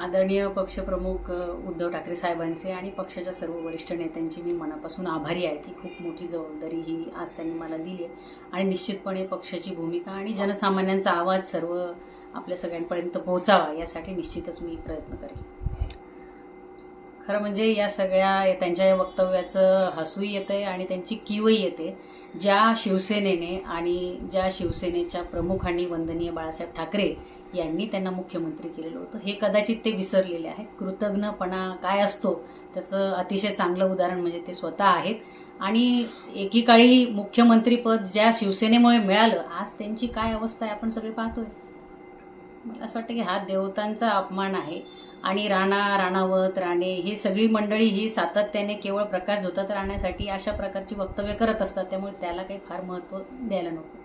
आदरणीय पक्षप्रमुख उद्धव ठाकरे साहेबांचे आणि पक्षाच्या सर्व वरिष्ठ नेत्यांची मी मनापासून आभारी आहे की खूप मोठी जबाबदारी ही आज त्यांनी मला दिली आहे. आणि निश्चितपणे पक्षाची भूमिका आणि जनसामान्यांचा आवाज सर्व आपल्या सगळ्यांपर्यंत पोहोचावा यासाठी निश्चितच मी प्रयत्न करेन. खरं म्हणजे या सगळ्या त्यांच्या या वक्तव्याचं हसूही येतं आहे आणि त्यांची किवही येते. ज्या शिवसेनेने आणि ज्या शिवसेनेच्या प्रमुखांनी वंदनीय बाळासाहेब ठाकरे यांनी त्यांना मुख्यमंत्री केलेलं होतं हे कदाचित ते विसरलेले आहेत. कृतज्ञपणा काय असतो त्याचं अतिशय चांगलं उदाहरण म्हणजे ते स्वतः आहेत. आणि एकीकाळी मुख्यमंत्रीपद ज्या शिवसेनेमुळे मिळालं आज त्यांची काय अवस्था आहे आपण सगळे पाहतोय. असं वाटतं की हा देवतांचा अपमान आहे. आणि राणा राणावत राणे ही सगळी मंडळी ही सातत्याने केवळ प्रकाश झोतात राहण्यासाठी अशा प्रकारची वक्तव्य करत असतात. त्यामुळे त्याला काही फार महत्त्व द्यायला नको.